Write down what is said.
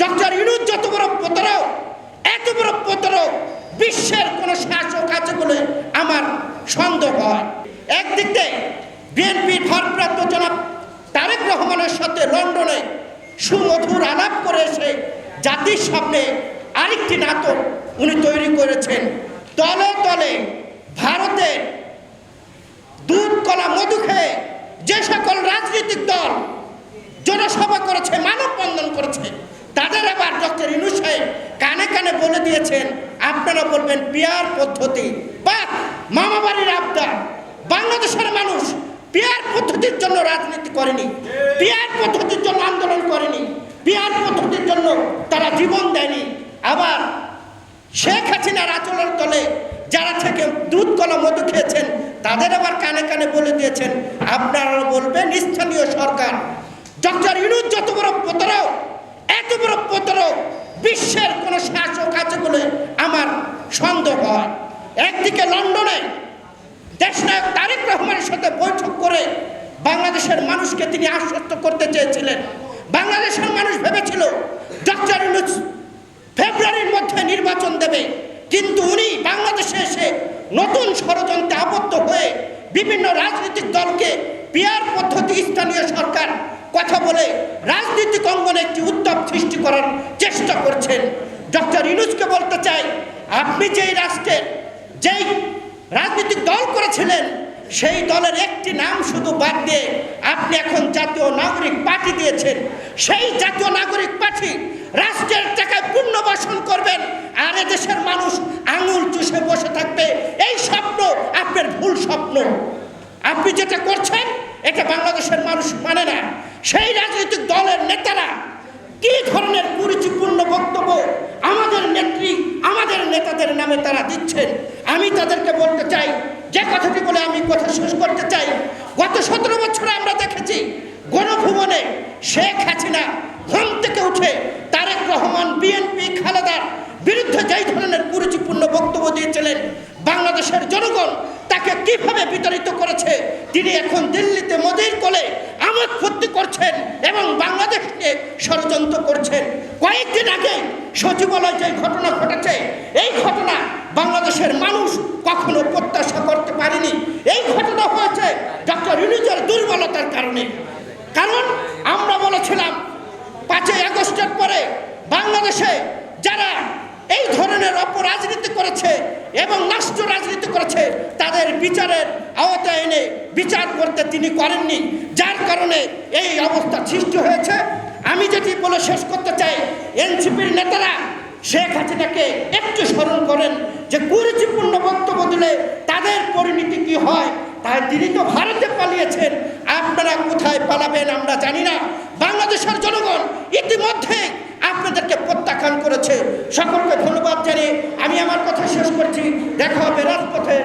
Doctor Yunus যত বড় প্রতারক, এত বড় প্রতারক, বিশ্বের কোনো শাসক আছে বলে আমার সন্দেহ হয়। একদিক থেকে বিএনপির ভারপ্রাপ্ত জনাব তারেক রহমানের সাথে লন্ডনে সুমধুর আলাপ করে এসে জাতির সামনে আরেকটি নাটক উনি তৈরি করেছেন। তলে তলে ভারতের দুধ, কলা, মধু খেয়ে যে সকল রাজনৈতিক দল জনসভা করেছে, মানববন্ধন করেছে তাদের আবার ডক্টর ইনু সাহেব কানে কানে বলে দিয়েছেন, আপনারা বলবেন পিয়ার পদ্ধতি। বা মামাবাড়ির আবদার। বাংলাদেশের মানুষ পিয়ার পদ্ধতির জন্য রাজনীতি করেনি, পিয়ার পদ্ধতির জন্য আন্দোলন করেনি, পিয়ার পদ্ধতির জন্য তারা জীবন দেয়নি। আবার শেখ হাসিনার আচরণ তলে যারা থেকে দুধ, কলা, মধু খেয়েছেন, তাদের আবার কানে কানে বলে দিয়েছেন, আপনারা বলবেন স্থানীয় সরকার। ডক্টর ইউনুস যত বড় প্রতারক এত বড় প্রতারক, বিশ্বের কোনো শাসক আছে বলে আমার সন্দেহ হয়। একদিকে লন্ডনে দেশনায়ক তারেক রহমানের সাথে বৈঠক করে বাংলাদেশের মানুষকে তিনি আশ্বস্ত করতে চেয়েছিলেন। বাংলাদেশের মানুষ ভেবেছিল, ডক্টর ফেব্রুয়ারির মধ্যে নির্বাচন দেবে। কিন্তু উনি বাংলাদেশে এসে নতুন ষড়যন্ত্রে আবদ্ধ হয়ে বিভিন্ন রাজনৈতিক দলকে পিয়ার পদ্ধতি স্থানীয় সরকার কথা বলে রাজনৈতিক অঙ্গনে একটি সৃষ্টি করার চেষ্টা করছেন। ডক্টর ইনুজকে বলতে চাই, আপনি যেই রাষ্ট্রের যেই রাজনৈতিক দল করেছিলেন, সেই দলের একটি নাম শুধু বাদ দিয়ে আপনি এখন জাতীয় নাগরিক পার্টি দিয়েছেন। সেই জাতীয় নাগরিক পার্টি রাষ্ট্রের টাকায় পুনর্বাসন করবেন, আর দেশের মানুষ আঙুল চুষে বসে থাকবে। এই স্বপ্ন আপনার ভুল স্বপ্ন। আপনি যেটা করছেন, এটা বাংলাদেশের মানুষ মানে না। সেই রাজনৈতিক দলের নেতারা কি ধরনের কুরুচিপূর্ণ বক্তব্য আমাদের নেত্রী, আমাদের নেতাদের নামে তারা দিচ্ছেন? আমি তাদেরকে বলতে চাই, যে কথাটি বলে আমি কথা শেষ করতে চাই, গত সতেরো বছরে আমরা দেখেছি, গণভুবনে শেখ হাসিনা ঘুম থেকে উঠে তারেক রহমান, বিএনপি, খালেদার বিরুদ্ধে যেই ধরনের কুরুচিপূর্ণ বক্তব্য দিয়েছিলেন, বাংলাদেশের জনগণ তাকে কীভাবে বিতাড়িত করেছে, তিনি এখন দিল্লিতে মোদির কোলে আমোদ ফুর্তি করছেন এবং বাংলাদেশকে ষড়যন্ত্র করছেন কয়েকদিন আগে সচিবালয় যে ঘটনা ঘটেছে, এই ঘটনা বাংলাদেশের মানুষ কখনো প্রত্যাশা করতে পারেনি। এই ঘটনা হয়েছে ডক্টর ইউনুজের দুর্বলতার কারণে। কারণ আমরা বলেছিলাম, পাঁচই আগস্টের পরে বাংলাদেশে যারা এই ধরনের অপরাজনীতি করেছে এবং রাষ্ট্র রাজনীতি করেছে, তাদের বিচারের আওতায় এনে বিচার করতে তিনি করেননি। যার কারণে এই অবস্থা সৃষ্টি হয়েছে। আমি যেটি বলে শেষ করতে চাই, এনসিপির নেতারা শেখ হাসিনাকে একটু স্মরণ করেন যে কুরুচিপূর্ণ বক্তব্য দিলে তাদের পরিণতি কি হয়, তাই তিনি তো ভারতে পালিয়েছেন। আপনারা কোথায় পালাবেন আমরা জানি না। বাংলাদেশের জনগণ ইতিমধ্যে আপনাদেরকে প্রত্যাখ্যান করেছে। সকলকে ধন্যবাদ জানিয়ে আমি আমার কথা শেষ করছি। দেখা হবে রাজপথে।